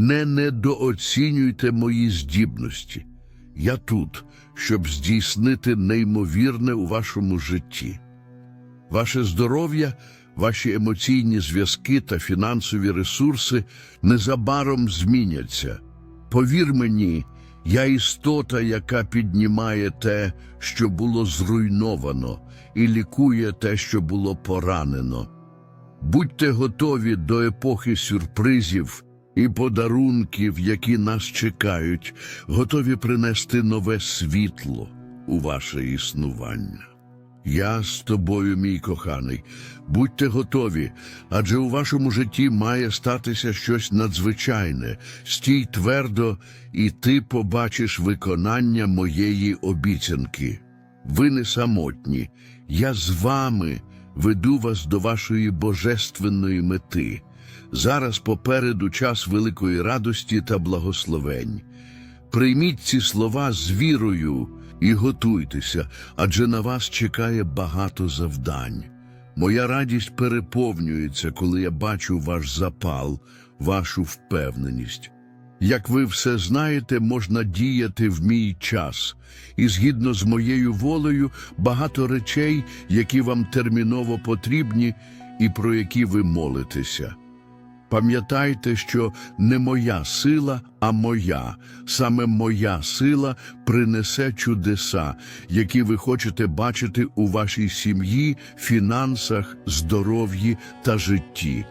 Не недооцінюйте мої здібності. Я тут, щоб здійснити неймовірне у вашому житті. Ваше здоров'я, ваші емоційні зв'язки та фінансові ресурси незабаром зміняться. Повір мені, я істота, яка піднімає те, що було зруйновано, і лікує те, що було поранено. Будьте готові до епохи сюрпризів і подарунків, які нас чекають, готові принести нове світло у ваше існування. Я з тобою, мій коханий. Будьте готові, адже у вашому житті має статися щось надзвичайне. Стій твердо, і ти побачиш виконання моєї обіцянки. Ви не самотні. Я з вами веду вас до вашої божественної мети. Зараз попереду час великої радості та благословень. Прийміть ці слова з вірою і готуйтеся, адже на вас чекає багато завдань. Моя радість переповнюється, коли я бачу ваш запал, вашу впевненість. Як ви все знаєте, можна діяти в мій час, і згідно з моєю волею багато речей, які вам терміново потрібні і про які ви молитеся. Пам'ятайте, що не моя сила, а моя, саме моя сила принесе чудеса, які ви хочете бачити у вашій сім'ї, фінансах, здоров'ї та житті.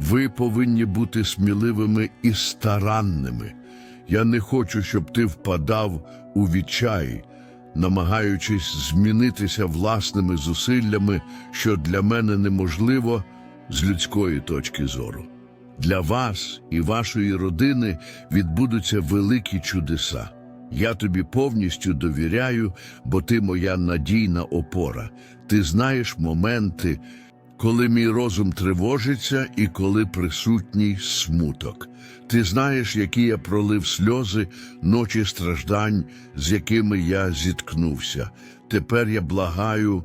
Ви повинні бути сміливими і старанними. Я не хочу, щоб ти впадав у відчай, намагаючись змінитися власними зусиллями, що для мене неможливо з людської точки зору. Для вас і вашої родини відбудуться великі чудеса. Я тобі повністю довіряю, бо ти моя надійна опора. Ти знаєш моменти, коли мій розум тривожиться і коли присутній смуток. Ти знаєш, які я пролив сльози, ночі страждань, з якими я зіткнувся. Тепер я благаю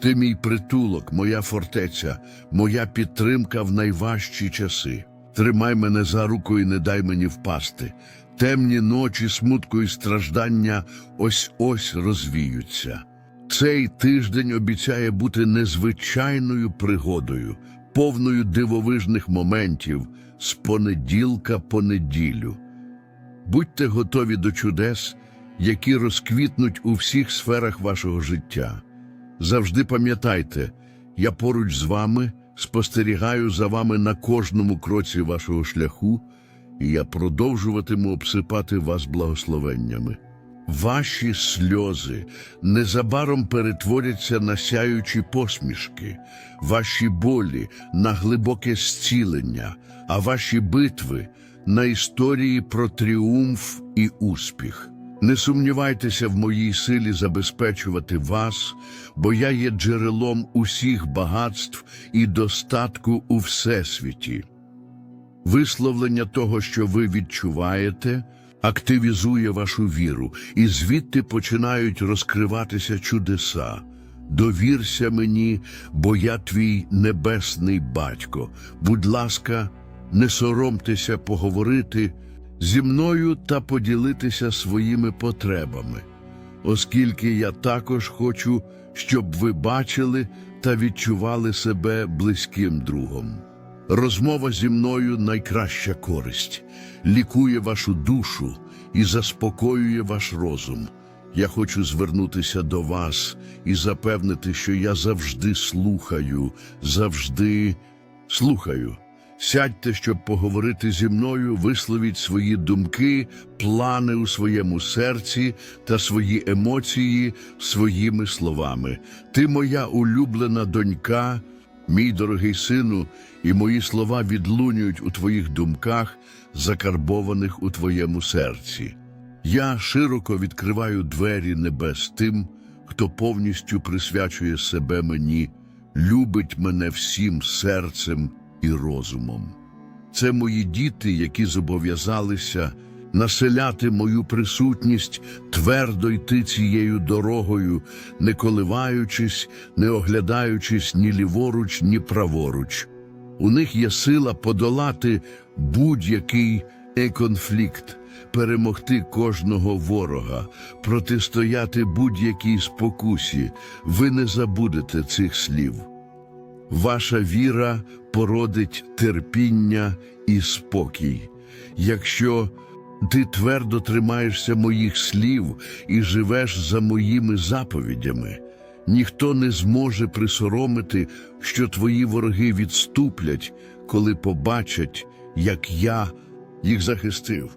Ти мій притулок, моя фортеця, моя підтримка в найважчі часи. Тримай мене за руку і не дай мені впасти. Темні ночі, смутку і страждання ось ось розвіються. Цей тиждень обіцяє бути незвичайною пригодою, повною дивовижних моментів з понеділка по неділю. Будьте готові до чудес, які розквітнуть у всіх сферах вашого життя. Завжди пам'ятайте, я поруч з вами спостерігаю за вами на кожному кроці вашого шляху, і я продовжуватиму обсипати вас благословеннями. Ваші сльози незабаром перетворяться на сяючі посмішки, ваші болі на глибоке зцілення, а ваші битви на історії про тріумф і успіх. Не сумнівайтеся в моїй силі забезпечувати вас, бо я є джерелом усіх багатств і достатку у всесвіті. Висловлення того, що ви відчуваєте, активізує вашу віру, і звідти починають розкриватися чудеса. Довірся мені, бо я твій небесний батько. Будь ласка, не соромтеся поговорити зі мною та поділитися своїми потребами, оскільки я також хочу, щоб ви бачили та відчували себе близьким другом. Розмова зі мною найкраща користь, лікує вашу душу і заспокоює ваш розум. Я хочу звернутися до вас і запевнити, що я завжди слухаю, завжди слухаю. Сядьте, щоб поговорити зі мною, висловіть свої думки, плани у своєму серці та свої емоції своїми словами. Ти моя улюблена донька, мій дорогий сину, і мої слова відлунюють у твоїх думках, закарбованих у твоєму серці. Я широко відкриваю двері небес тим, хто повністю присвячує себе мені, любить мене всім серцем і розумом. Це мої діти, які зобов'язалися населяти мою присутність, твердо йти цією дорогою, не коливаючись, не оглядаючись ні ліворуч, ні праворуч. У них є сила подолати будь-який конфлікт, перемогти кожного ворога, протистояти будь-якій спокусі. Ви не забудете цих слів. Ваша віра породить терпіння і спокій. Якщо ти твердо тримаєшся моїх слів і живеш за моїми заповідями, ніхто не зможе присоромити, що твої вороги відступлять, коли побачать, як я їх захистив.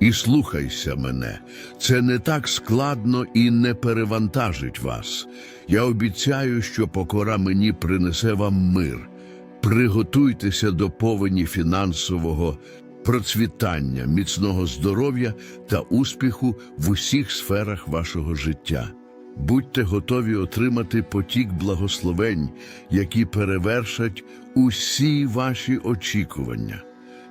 і слухайся мене. Це не так складно і не перевантажить вас. Я обіцяю, що покора мені принесе вам мир. Приготуйтеся до повені фінансового процвітання, міцного здоров'я та успіху в усіх сферах вашого життя. Будьте готові отримати потік благословень, які перевершать усі ваші очікування.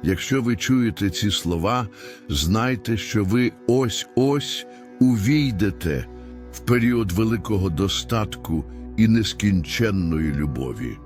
Якщо ви чуєте ці слова, знайте, що ви ось-ось увійдете в період великого достатку і нескінченної любові.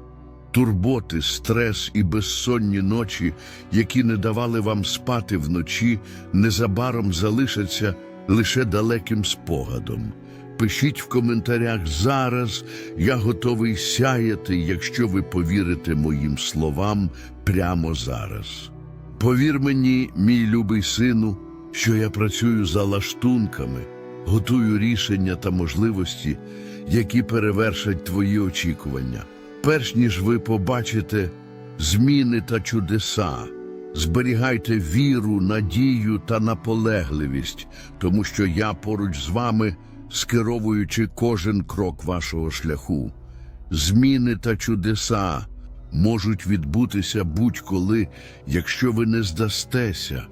Турботи, стрес і безсонні ночі, які не давали вам спати вночі, незабаром залишаться лише далеким спогадом. Пишіть в коментарях зараз, я готовий сяяти, якщо ви повірите моїм словам прямо зараз. Повір мені, мій любий сину, що я працюю за лаштунками, готую рішення та можливості, які перевершать твої очікування. Перш ніж ви побачите зміни та чудеса, зберігайте віру, надію та наполегливість, тому що я поруч з вами, скеровуючи кожен крок вашого шляху. Зміни та чудеса можуть відбутися будь-коли, якщо ви не здастеся.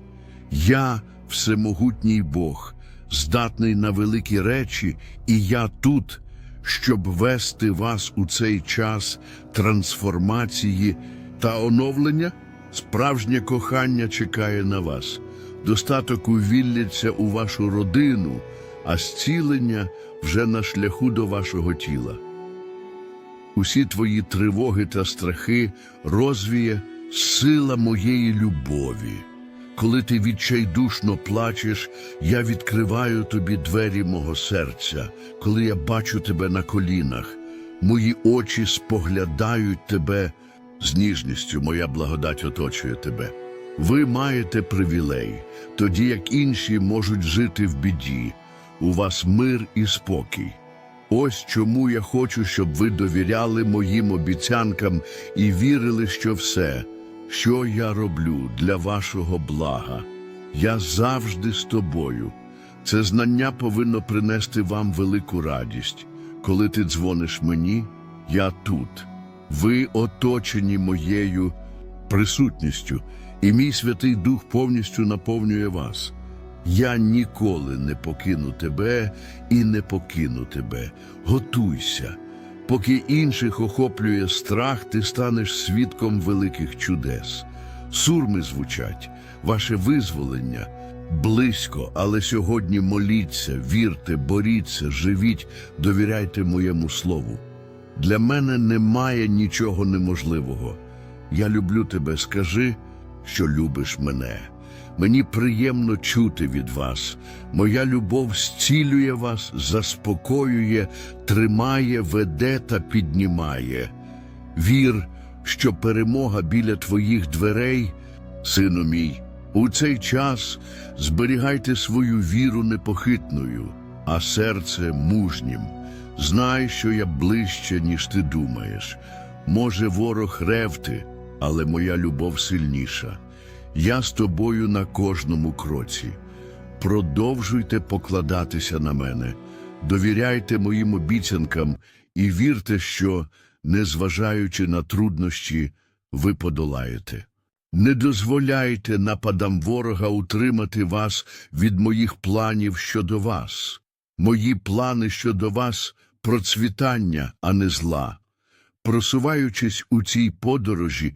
Я всемогутній Бог, здатний на великі речі, і я тут, щоб вести вас у цей час трансформації та оновлення. Справжнє кохання чекає на вас. Достаток увілляться у вашу родину, а зцілення вже на шляху до вашого тіла. Усі твої тривоги та страхи розвіє сила моєї любові. Коли ти відчайдушно плачеш, я відкриваю тобі двері мого серця, коли я бачу тебе на колінах, мої очі споглядають тебе з ніжністю, моя благодать оточує тебе. Ви маєте привілей, тоді як інші можуть жити в біді. У вас мир і спокій. Ось чому я хочу, щоб ви довіряли моїм обіцянкам і вірили, що все, що я роблю для вашого блага, я завжди з тобою. Це знання повинно принести вам велику радість. Коли ти дзвониш мені, я тут. Ви оточені моєю присутністю, і мій Святий Дух повністю наповнює вас. Я ніколи не покину тебе і не покину тебе. Готуйся. Поки інших охоплює страх, ти станеш свідком великих чудес. Сурми звучать, ваше визволення близько, але сьогодні моліться, вірте, боріться, живіть, довіряйте моєму слову. Для мене немає нічого неможливого. Я люблю тебе, скажи, що любиш мене. Мені приємно чути від вас. Моя любов зцілює вас, заспокоює, тримає, веде та піднімає. Вір, що перемога біля твоїх дверей, сину мій, у цей час зберігайте свою віру непохитною, а серце мужнім. Знай, що я ближче, ніж ти думаєш. Може, ворог ревти, але моя любов сильніша. Я з тобою на кожному кроці. Продовжуйте покладатися на мене, довіряйте моїм обіцянкам і вірте, що, незважаючи на труднощі, ви подолаєте. Не дозволяйте нападам ворога утримати вас від моїх планів щодо вас. Мої плани щодо вас процвітання, а не зла. Просуваючись у цій подорожі,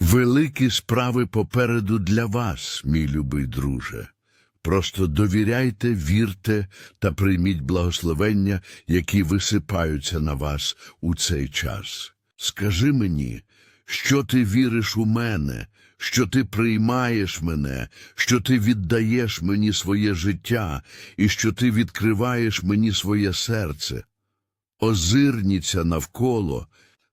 Великі справи попереду для вас, мій любий друже. Просто довіряйте, вірте та прийміть благословення, які висипаються на вас у цей час. Скажи мені, що ти віриш у мене, що ти приймаєш мене, що ти віддаєш мені своє життя і що ти відкриваєш мені своє серце. Озирніться навколо,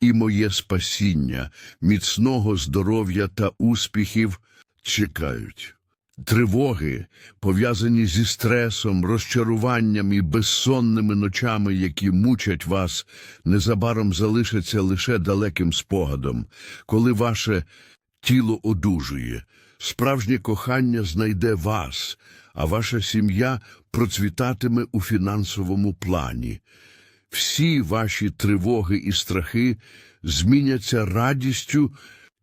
і моє спасіння, міцного здоров'я та успіхів чекають. Тривоги, пов'язані зі стресом, розчаруванням і безсонними ночами, які мучать вас, незабаром залишаться лише далеким спогадом, коли ваше тіло одужує, справжнє кохання знайде вас, а ваша сім'я процвітатиме у фінансовому плані. Всі ваші тривоги і страхи зміняться радістю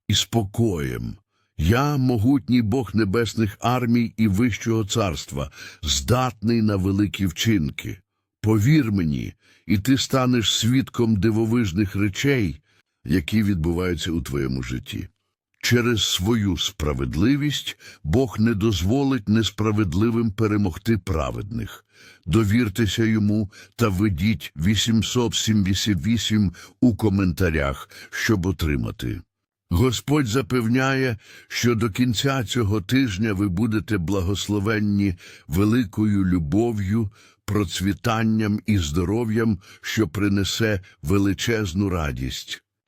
і спокоєм. Я, могутній Бог небесних армій і Вищого царства, здатний на великі вчинки. Повір мені, і ти станеш свідком дивовижних речей, які відбуваються у твоєму житті. Через свою справедливість Бог не дозволить несправедливим перемогти праведних. Довіртеся йому та введіть 878 у коментарях, щоб отримати. Господь запевняє, що до кінця цього тижня ви будете благословенні великою любов'ю, процвітанням і здоров'ям, що принесе величезну радість.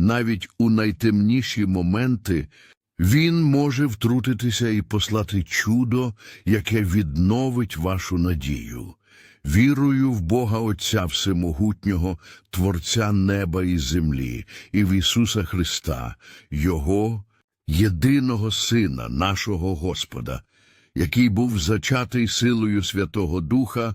Навіть у найтемніші моменти Він може втрутитися і послати чудо, яке відновить вашу надію. Вірую в Бога Отця Всемогутнього, Творця неба і землі, і в Ісуса Христа, Його єдиного Сина, нашого Господа, який був зачатий силою Святого Духа,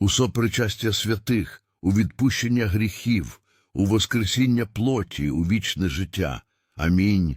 у сопричастя святих, у відпущення гріхів, у воскресіння плоті, у вічне життя. Амінь.